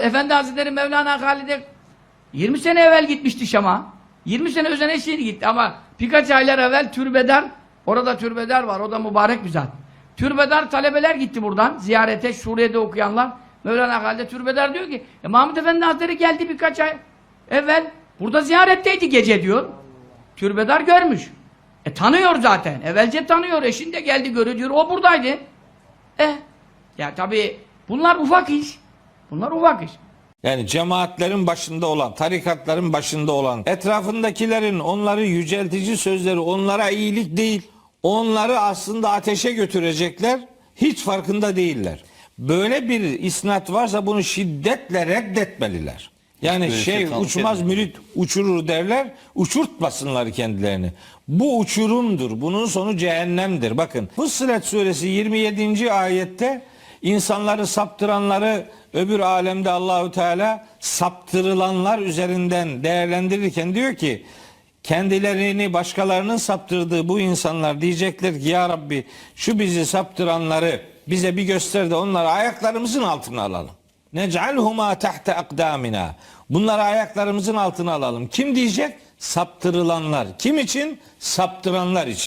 Efendi Hazretleri Mevlana Halid'e 20 sene evvel gitmişti Şam'a. 20 sene üzerine şimdi gitti ama birkaç aylar evvel türbedar, orada türbedar var, o da mübarek bir zat. Türbedar talebeler gitti buradan ziyarete, Suriye'de okuyanlar. Mevlana Halid'e türbedar diyor ki, e, Mahmud Efendi Hazretleri geldi birkaç ay evvel, burada ziyaretteydi gece diyor. Türbedar görmüş. E tanıyor zaten, evvelce tanıyor, eşin de geldi görüyor diyor, o buradaydı. Eh, ya tabii bunlar ufak iş. Bunlar ufak iş. Yani cemaatlerin başında olan, tarikatların başında olan, etrafındakilerin onları yüceltici sözleri onlara iyilik değil, onları aslında ateşe götürecekler, hiç farkında değiller. Böyle bir isnat varsa bunu şiddetle reddetmeliler. Yani şey şey uçmaz mürit uçurur derler, uçurtmasınlar kendilerini. Bu uçurumdur, bunun sonu cehennemdir. Bakın Fussilet suresi 27. ayette insanları saptıranları öbür alemde Allahü Teala saptırılanlar üzerinden değerlendirirken diyor ki kendilerini başkalarının saptırdığı bu insanlar diyecekler ki ya Rabbi şu bizi saptıranları bize bir göster de onları ayaklarımızın altına alalım. Nec'alhuma tahta akdamina. Bunları ayaklarımızın altına alalım. Kim diyecek? Saptırılanlar. Kim için? Saptıranlar için.